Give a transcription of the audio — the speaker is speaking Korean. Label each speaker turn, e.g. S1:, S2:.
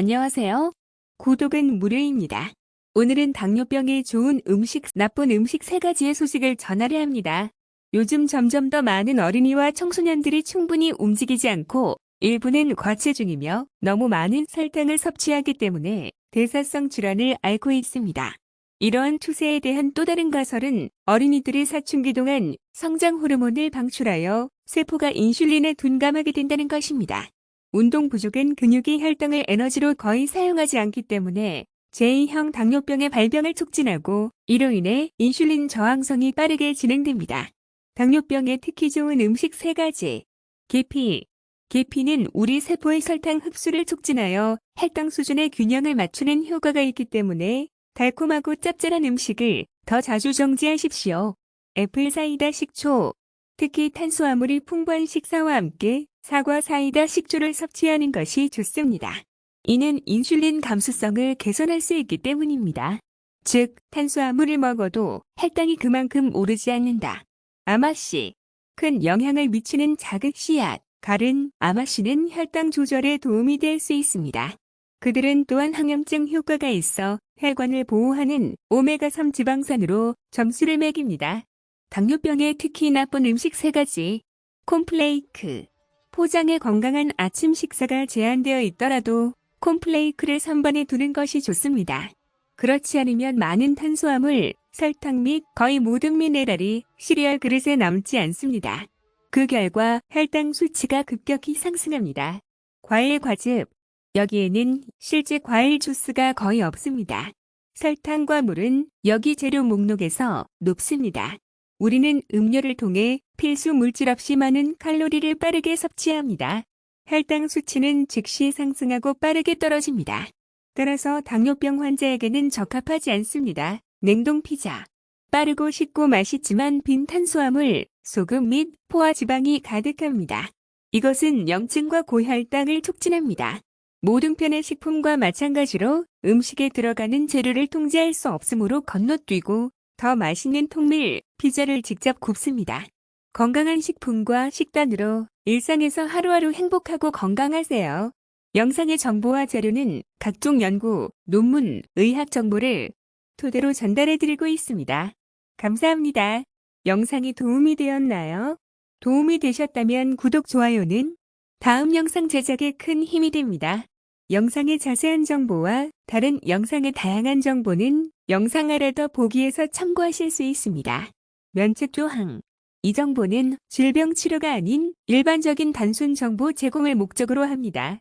S1: 안녕하세요. 구독은 무료입니다. 오늘은 당뇨병에 좋은 음식, 나쁜 음식 세 가지의 소식을 전하려 합니다. 요즘 점점 더 많은 어린이와 청소년들이 충분히 움직이지 않고 일부는 과체중이며 너무 많은 설탕을 섭취하기 때문에 대사성 질환을 앓고 있습니다. 이러한 추세에 대한 또 다른 가설은 어린이들이 사춘기 동안 성장 호르몬을 방출하여 세포가 인슐린에 둔감하게 된다는 것입니다. 운동 부족은 근육이 혈당을 에너지로 거의 사용하지 않기 때문에 제2형 당뇨병의 발병을 촉진하고 이로 인해 인슐린 저항성이 빠르게 진행됩니다. 당뇨병에 특히 좋은 음식 3가지. 계피. 계피는 우리 세포의 설탕 흡수를 촉진하여 혈당 수준의 균형을 맞추는 효과가 있기 때문에 달콤하고 짭짤한 음식을 더 자주 정지하십시오. 애플 사이다 식초. 특히 탄수화물이 풍부한 식사와 함께 사과 사이다 식초를 섭취하는 것이 좋습니다. 이는 인슐린 감수성을 개선할 수 있기 때문입니다. 즉, 탄수화물을 먹어도 혈당이 그만큼 오르지 않는다. 아마씨. 큰 영향을 미치는 작은 씨앗, 갈은 아마씨는 혈당 조절에 도움이 될 수 있습니다. 그들은 또한 항염증 효과가 있어 혈관을 보호하는 오메가3 지방산으로 점수를 매깁니다. 당뇨병에 특히 나쁜 음식 3가지. 콤플레이크. 포장에 건강한 아침 식사가 제한되어 있더라도 콤플레이크를 선반에 두는 것이 좋습니다. 그렇지 않으면 많은 탄수화물, 설탕 및 거의 모든 미네랄이 시리얼 그릇에 남지 않습니다. 그 결과 혈당 수치가 급격히 상승합니다. 과일 과즙. 여기에는 실제 과일 주스가 거의 없습니다. 설탕과 물은 여기 재료 목록에서 높습니다. 우리는 음료를 통해 필수 물질 없이 많은 칼로리를 빠르게 섭취합니다. 혈당 수치는 즉시 상승하고 빠르게 떨어집니다. 따라서 당뇨병 환자에게는 적합하지 않습니다. 냉동 피자. 빠르고 쉽고 맛있지만 빈 탄수화물, 소금 및 포화 지방이 가득합니다. 이것은 염증과 고혈당을 촉진합니다. 모든 편의 식품과 마찬가지로 음식에 들어가는 재료를 통제할 수 없으므로 건너뛰고 더 맛있는 통밀, 피자를 직접 굽습니다. 건강한 식품과 식단으로 일상에서 하루하루 행복하고 건강하세요. 영상의 정보와 자료는 각종 연구, 논문, 의학 정보를 토대로 전달해드리고 있습니다. 감사합니다. 영상이 도움이 되었나요? 도움이 되셨다면 구독, 좋아요는 다음 영상 제작에 큰 힘이 됩니다. 영상의 자세한 정보와 다른 영상의 다양한 정보는 영상 아래 더 보기에서 참고하실 수 있습니다. 면책 조항. 이 정보는 질병 치료가 아닌 일반적인 단순 정보 제공을 목적으로 합니다.